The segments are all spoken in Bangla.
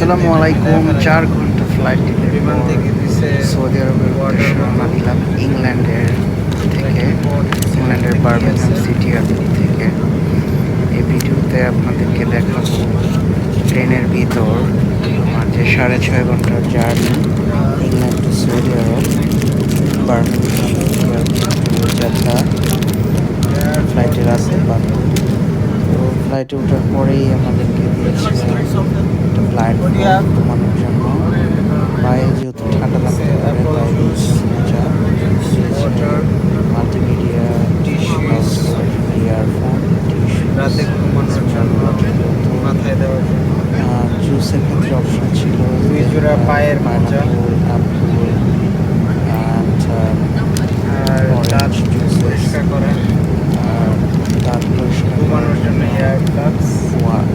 আসসালামু আলাইকুম চার ঘণ্টা ফ্লাইট বিমান থেকে দিছে সৌদি আরবের দিলাম ইংল্যান্ডের থেকে ইংল্যান্ডের বার্মিংহাম সিটি থেকে। এই ভিডিওতে আপনাদেরকে দেখাবো ট্রেনের ভিতর যে সাড়ে ছয় ঘণ্টার journey England to Saudi Arab Birmingham যাত্রা। ফ্লাইটের আছে বাধ্য তো ফ্লাইটে ওঠার পরেই আমাদেরকে দিয়েছে ফ্লাইট ঘুমানোর জন্য। পায়ে যেহেতু ঠান্ডা লাগতে পারে তাই মাল্টিমিডিয়া ইয়ারফোন রাতে ঘুমানোর জন্য মাথায় দেওয়ার জন্য। জুসের ক্ষেত্রে অপশন ছিল দুই জোড়া পায়ের মোজা। আর দাঁত পরিষ্কার করা। আর দাঁত পরিষ্কার ঘুমানোর জন্য এয়ার প্লাগস পট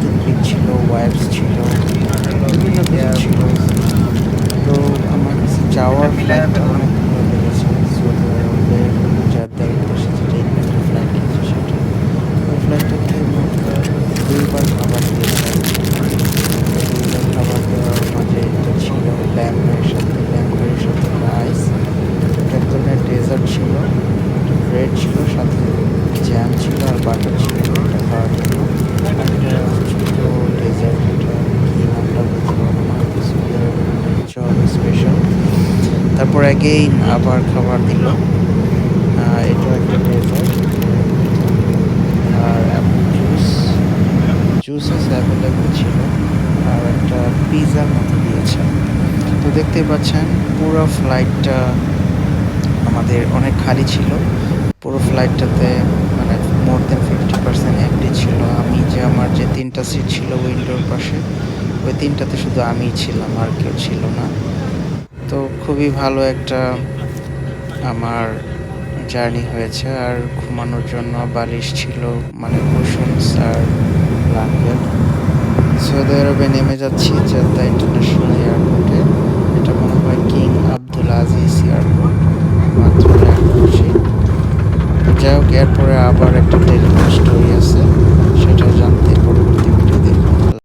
টুথপিক ছিল ওয়াইপস ছিল বিভিন্ন কিছু ছিল। তো আমার কাছে যাওয়ার ফ্লাইটটা অনেক ভালো লেগেছে। ফ্লাইট সেটা। ওই ফ্লাইটটাতে দুইবার খাবার দিয়েছে দুইবার খাবার দেওয়ার মাঝে ছিল সাথে সাথে রাইস এক ধরনের ডেজার্ট ছিল ব্রেড ছিল সাথে জ্যাম ছিল আর বাটার ছিল এটা খাওয়ার তারপর অ্যাগেইন আবার খাবার দিল। এটা একটা ডেজার্ট আর অ্যাপল জুস জুসেস অ্যাভেলেবেল ছিল। আর একটা পিৎজার মতো দিয়েছে। তো দেখতেই পাচ্ছেন, পুরো ফ্লাইটটা আমাদের অনেক খালি ছিল। পুরো ফ্লাইটটাতে মানে more than fifty percent empty ছিল আমি যে আমার যে তিনটা সিট ছিল উইন্ডোর পাশে। ওই তিনটাতে শুধু আমিই ছিলাম আর কেউ ছিল না। তো খুবই ভালো একটা আমার জার্নি হয়েছে। আর ঘুমানোর জন্য বালিশ ছিল মানে কুশনস আর ব্ল্যাঙ্কেট সৌদি আরবে নেমে যাচ্ছি জেদ্দা ইন্টারন্যাশনাল এয়ারপোর্টে। এটা মনে হয় কিং আব্দুল আজিজ এয়ারপোর্ট। মাত্র যাই হোক, এরপরে আবার একটা টেলিফোন স্টোরি আছে সেটা জান